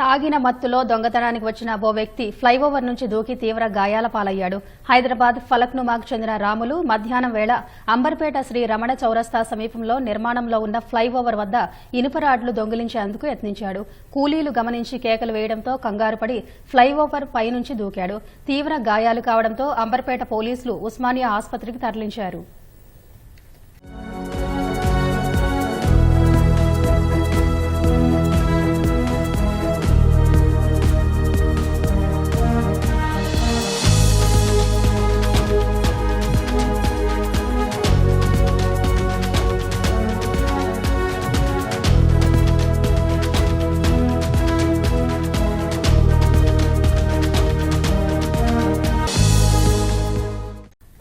తాగిన మత్తులో దొంగతనానికి వచ్చిన ఓ వ్యక్తి ఫ్లైఓవర్ నుంచి దూకి తీవ్ర గాయాల పాలయ్యాడు. హైదరాబాద్ ఫలక్నుమాకు చెందిన రాములు మధ్యాహ్నం వేళ అంబర్పేట శ్రీ రమణ చౌరస్తా సమీపంలో నిర్మాణంలో ఉన్న ఫ్లైఓవర్ వద్ద ఇనుప రాడ్లు దొంగిలించేందుకు యత్నించాడు. కూలీలు గమనించి కేకలు వేయడంతో కంగారుపడి ఫ్లైఓవర్ పైనుంచి దూకాడు. తీవ్ర గాయాలు కావడంతో అంబర్పేట పోలీసులు ఉస్మానియా ఆసుపత్రికి తరలించారు.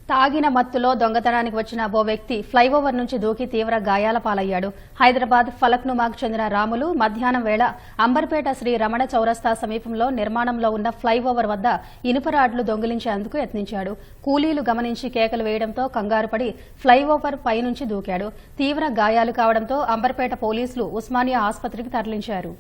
తాగిన మత్తులో దొంగతనానికి వచ్చిన ఓ వ్యక్తి ఫ్లైఓవర్ నుంచి దూకి తీవ్ర గాయాల పాలయ్యాడు. హైదరాబాద్ ఫలక్నుమాకు చెందిన రాములు మధ్యాహ్నం వేళ అంబర్పేట శ్రీ రమణ చౌరస్తా సమీపంలో నిర్మాణంలో ఉన్న ఫ్లైఓవర్ వద్ద ఇనుప రాడ్లు దొంగిలించేందుకు యత్నించాడు. కూలీలు గమనించి కేకలు వేయడంతో కంగారుపడి ఫ్లైఓవర్ పైనుంచి దూకాడు. తీవ్ర గాయాలు కావడంతో అంబర్పేట పోలీసులు ఉస్మానియా ఆసుపత్రికి తరలించారు.